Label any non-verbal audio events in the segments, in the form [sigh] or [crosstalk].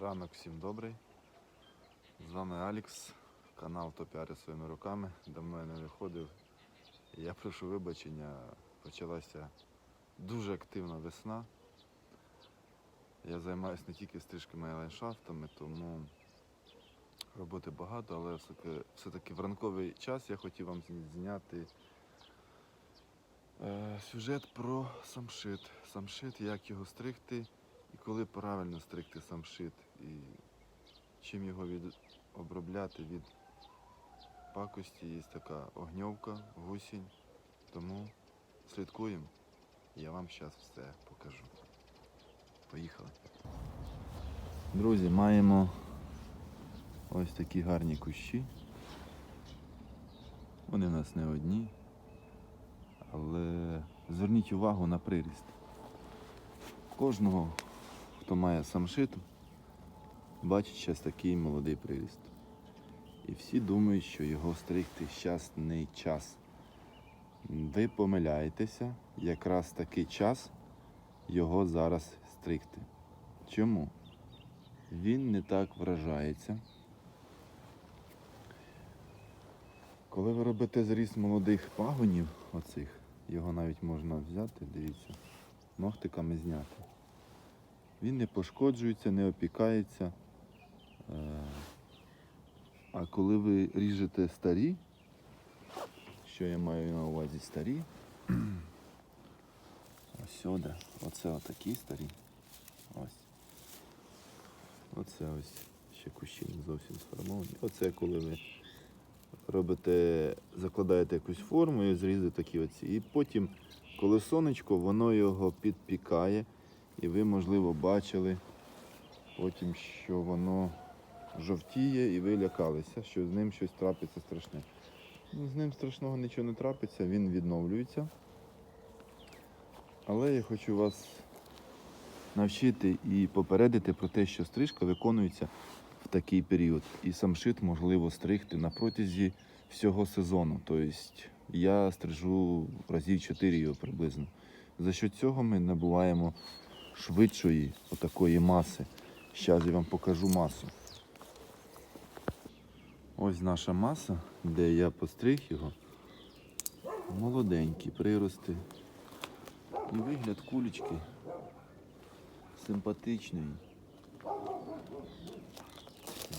Ранок всім добрий. З вами Алікс, канал Топіари своїми руками. Давно я не виходив. Я прошу вибачення, почалася дуже активна весна. Я займаюся не тільки стрижками і ландшафтами, тому роботи багато, але все-таки, все-таки в ранковий час я хотів вам зняти е, сюжет про самшит. Самшит, як його стригти і коли правильно стригти самшит, і чим його від... обробляти від пакості. Є така огньовка, гусінь. Тому слідкуємо. Я вам зараз все покажу. Поїхали. Друзі, маємо ось такі гарні кущі. Вони в нас не одні. Але зверніть увагу на приріст. Кожного, хто має самшит, бачить зараз такий молодий приріст. І всі думають, що його стригти не час. Ви помиляєтеся, якраз такий час його зараз стригти. Чому? Він не так вражається. Коли ви робите зріз молодих пагонів, оцих, його навіть можна взяти, дивіться, ногтиками зняти. Він не пошкоджується, не опікається. А коли ви ріжете старі, що я маю на увазі старі, [clears throat] ось сюди, оце отакі старі. Ось. Оце ось ще кущі не зовсім сформовані. Оце коли ви робите, закладаєте якусь форму і зрізи такі оці. І потім, коли сонечко, воно його підпікає, і ви, можливо, бачили потім, що воно жовтіє, і ви лякалися, що з ним щось трапиться страшне. Ну, З ним страшного нічого не трапиться, він відновлюється. Але я хочу вас навчити і попередити про те, що стрижка виконується в такий період. І самшит можливо стригти на протязі всього сезону. Тобто я стрижу разів 4 його приблизно. За що цього ми набуваємо швидшої отакої маси. Зараз я вам покажу масу. Ось наша маса, де я постриг його. Молоденькі прирости. І вигляд кулечки симпатичний.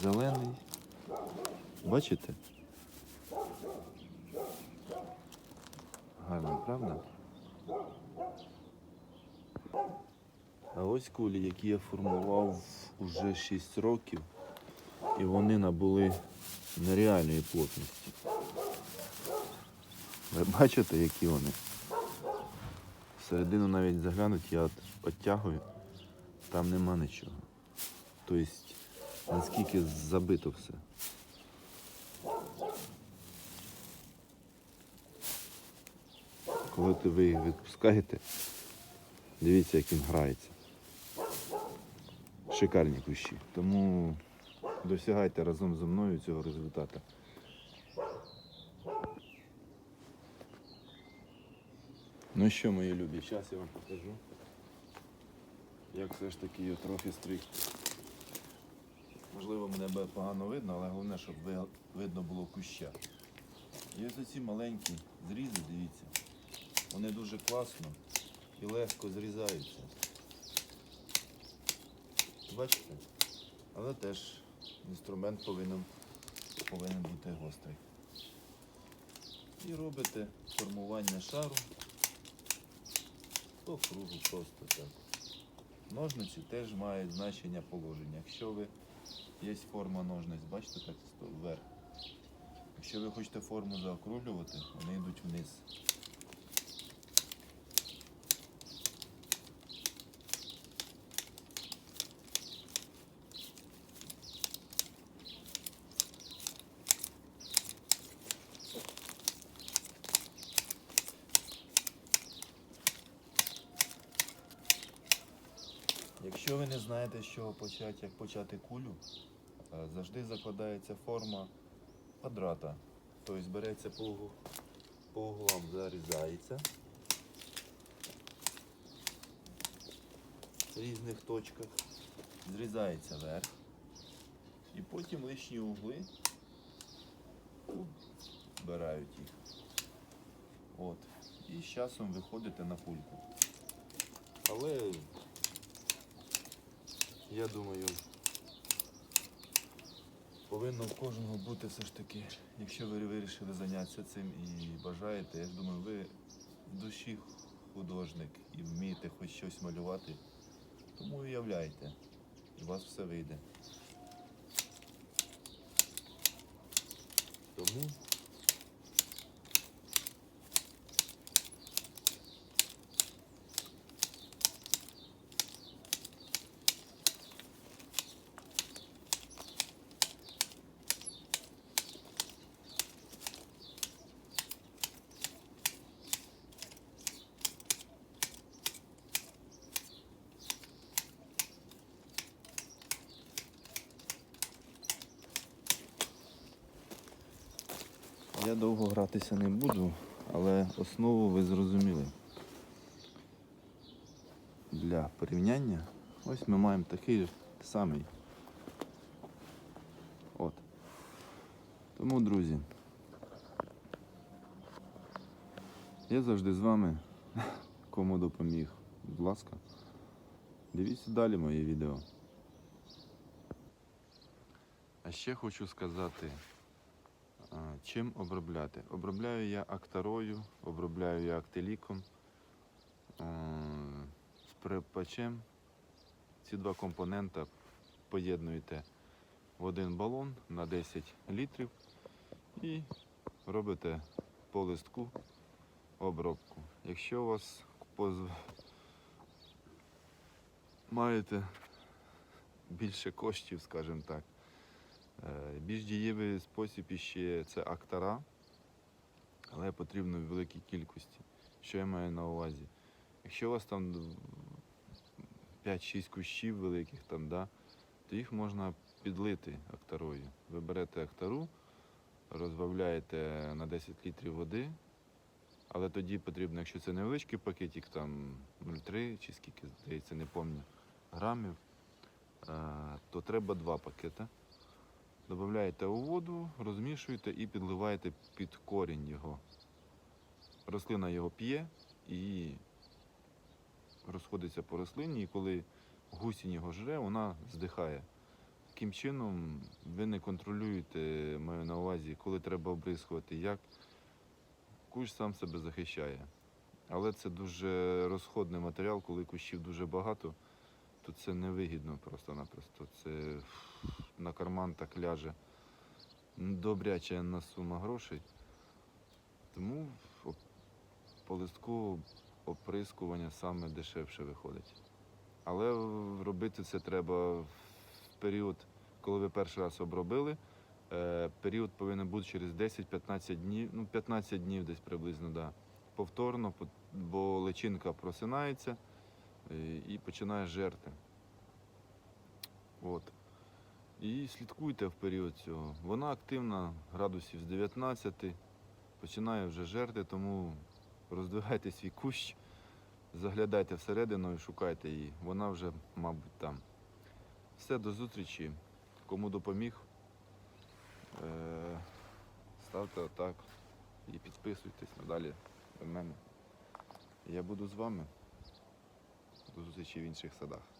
Зелений. Бачите? Гарно, правда? А ось кулі, які я формував уже 6 років, і вони набули нереальної плотності. Ви бачите, які вони? Всередину навіть заглянуть, я підтягую, там нема нічого. Тобто, наскільки забито все. Коли ви їх відпускаєте, дивіться, як він грається. Шикарні кущі. Тому досягайте разом зі мною цього результату. Ну що, мої любі, зараз я вам покажу, як все ж таки його трохи стригти. Можливо, мене погано видно, але головне, щоб видно було куща. І ось оці маленькі зрізи, дивіться, вони дуже класно і легко зрізаються. Бачите? Але теж інструмент повинен, повинен бути гострий. І робите формування шару по кругу просто так. Ножниці теж мають значення положення. Якщо ви є форма ножниць, бачите так вверх. Якщо ви хочете форму заокруглювати, вони йдуть вниз. Якщо ви не знаєте, чого почати, як почати кулю, е, завжди закладається форма квадрата. Тобто береться по, по углам, зарізається в різних точках. зрізається верх. І потім лишні угли вбирають їх. От. І з часом виходите на кульку. Але я думаю, Повинно в кожного бути все ж таки, якщо ви вирішили зайнятися цим і бажаєте, я думаю, ви в душі художник і вмієте хоч щось малювати, тому уявляйте, і у вас все вийде. тому я довго гратися не буду, але основу ви зрозуміли. Для порівняння ось ми маємо такий самий. От. Тому, друзі, я завжди з вами, кому допоміг. Будь ласка, дивіться далі мої відео. А ще хочу сказати, чим обробляти. Обробляю я актарою, обробляю я актиліком, припачем. Ці два компонента поєднуєте в один балон на 10 літрів і робите по листку обробку. Якщо у вас маєте більше коштів, скажімо так, Більш дієвий спосіб іще це актара, але потрібно в великій кількості. Що я маю на увазі? Якщо у вас там 5-6 кущів великих, там, да, то їх можна підлити актарою. Ви берете актару, розбавляєте на 10 літрів води, але тоді потрібно, якщо це невеличкий пакетик, там 0,3 чи скільки, здається, не пам'ятаю, грамів, е, то треба два пакети. Додаєте у воду, розмішуєте і підливаєте під корінь його. Рослина його п'є і розходиться по рослині, і коли гусінь його жре, вона здихає. Таким чином ви не контролюєте, маю на увазі, коли треба обрискувати, як кущ сам себе захищає. Але це дуже розходний матеріал, коли кущів дуже багато, то це невигідно просто-напросто. Це на карман так ляже добряча на сума грошей. Тому по листку оприскування саме дешевше виходить. Але робити це треба в період, коли ви перший раз обробили. Е, Період повинен бути через 10-15 днів, ну 15 днів десь приблизно, да. повторно, бо личинка просинається і починає жерти. От. І слідкуйте в період цього. Вона активна градусів з 19, починає вже жерти, тому роздвигайте свій кущ, заглядайте всередину і шукайте її. Вона вже, мабуть, там. Все, до зустрічі. Кому допоміг, е, ставте отак і підписуйтесь надалі до мене. Я буду з вами. До зустрічі в інших садах.